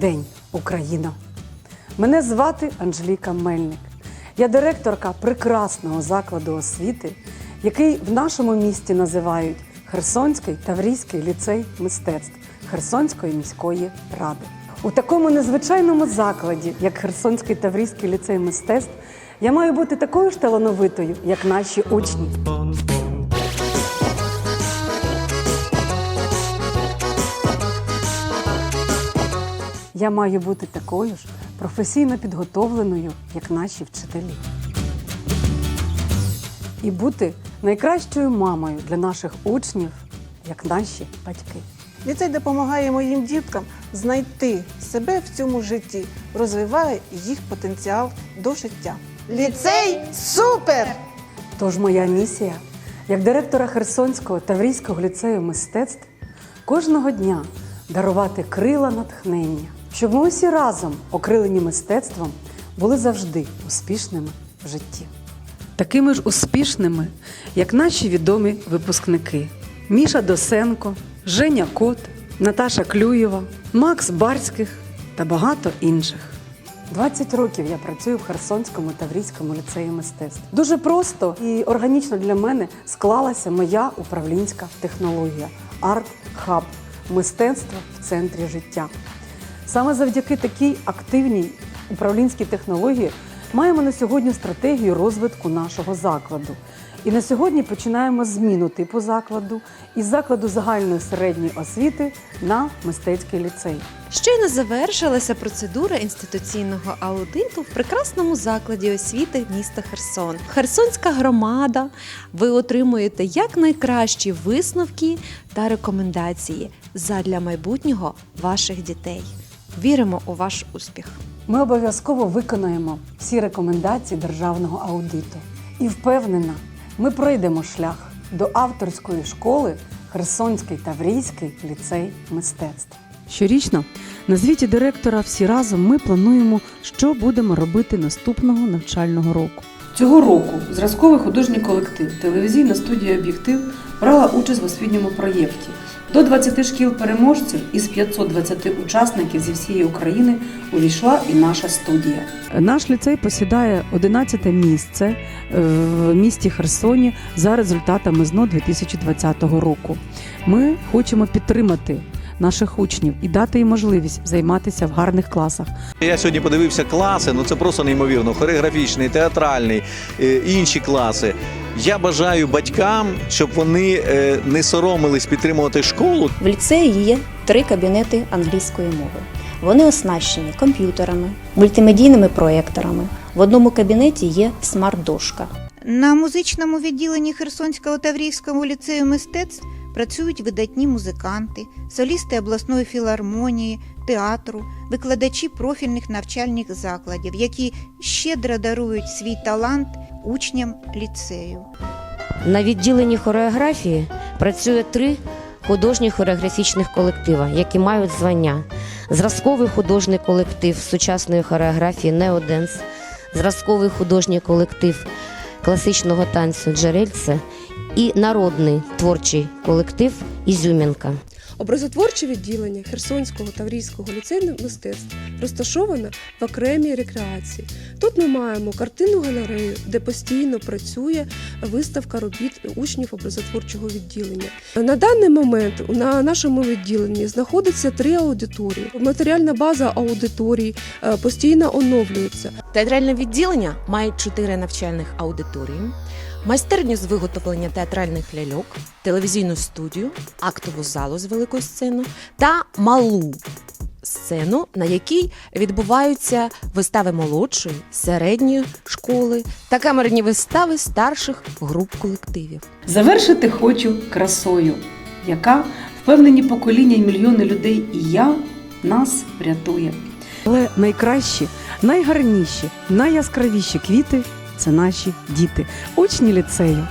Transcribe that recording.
день, Україна! Мене звати Анжеліка Мельник. Я директорка прекрасного закладу освіти, який в нашому місті називають Херсонський Таврійський ліцей мистецтв Херсонської міської ради. У такому незвичайному закладі, як Херсонський Таврійський ліцей мистецтв, я маю бути такою ж талановитою, як наші учні. Я маю бути такою ж професійно підготовленою, як наші вчителі. І бути найкращою мамою для наших учнів, як наші батьки. Ліцей допомагає моїм діткам знайти себе в цьому житті, розвиває їх потенціал до життя. Ліцей супер! Тож моя місія як директора Херсонського Таврійського ліцею мистецтв кожного дня дарувати крила натхнення, щоб ми усі разом, окрилені мистецтвом, були завжди успішними в житті. Такими ж успішними, як наші відомі випускники: Міша Досенко, Женя Кот, Наташа Клюєва, Макс Барських та багато інших. 20 років я працюю в Херсонському Таврійському ліцеї мистецтв. Дуже просто і органічно для мене склалася моя управлінська технологія арт-хаб мистецтво в центрі життя. Саме завдяки такій активній управлінській технології маємо на сьогодні стратегію розвитку нашого закладу. І на сьогодні починаємо зміну типу закладу із закладу загальної середньої освіти на мистецький ліцей. Щойно завершилася процедура інституційного аудиту в прекрасному закладі освіти міста Херсон. Херсонська громада. Ви отримуєте якнайкращі висновки та рекомендації задля майбутнього ваших дітей. Віримо у ваш успіх. Ми обов'язково виконаємо всі рекомендації державного аудиту. І впевнена, ми пройдемо шлях до авторської школи Херсонський Таврійський ліцей мистецтв. Щорічно на звіті директора всі разом ми плануємо, що будемо робити наступного навчального року. Цього року зразковий художній колектив телевізійна студія Об'єктив брала участь в освітньому проєкті. До 20 шкіл переможців із 520 учасників зі всієї України увійшла і наша студія. Наш ліцей посідає 11 місце е, в місті Херсоні за результатами ЗНО 2020 року. Ми хочемо підтримати наших учнів і дати їм можливість займатися в гарних класах. Я сьогодні подивився класи, ну це просто неймовірно. Хореографічний, театральний, е, інші класи. Я бажаю батькам, щоб вони е, не соромились підтримувати школу. В ліцеї є три кабінети англійської мови. Вони оснащені комп'ютерами, мультимедійними проєкторами. В одному кабінеті є смарт-дошка. На музичному відділенні Херсонського Таврійського ліцею мистецтв працюють видатні музиканти, солісти обласної філармонії, театру, викладачі профільних навчальних закладів, які щедро дарують свій талант учням ліцею. На відділенні хореографії працює три художні хореографічних колектива, які мають звання: зразковий художній колектив сучасної хореографії Неоденс, зразковий художній колектив класичного танцю Джерельце і народний творчий колектив Ізюмінка. Образотворче відділення Херсонського Таврійського ліцею мистецтв розташоване в окремій рекреації. Тут ми маємо картинну галерею, де постійно працює виставка робіт учнів образотворчого відділення. На даний момент на нашому відділенні знаходиться три аудиторії. Матеріальна база аудиторій е, постійно оновлюється. Театральне відділення має чотири навчальних аудиторії, майстерню з виготовлення театральних ляльок, телевізійну студію, актову залу з великою сценою та малу сцену, на якій відбуваються вистави молодшої, середньої школи та камерні вистави старших груп колективів. Завершити хочу красою, яка впевнені покоління і мільйони людей і я нас врятує. Але найкращі, найгарніші, найяскравіші квіти це наші діти, учні ліцею.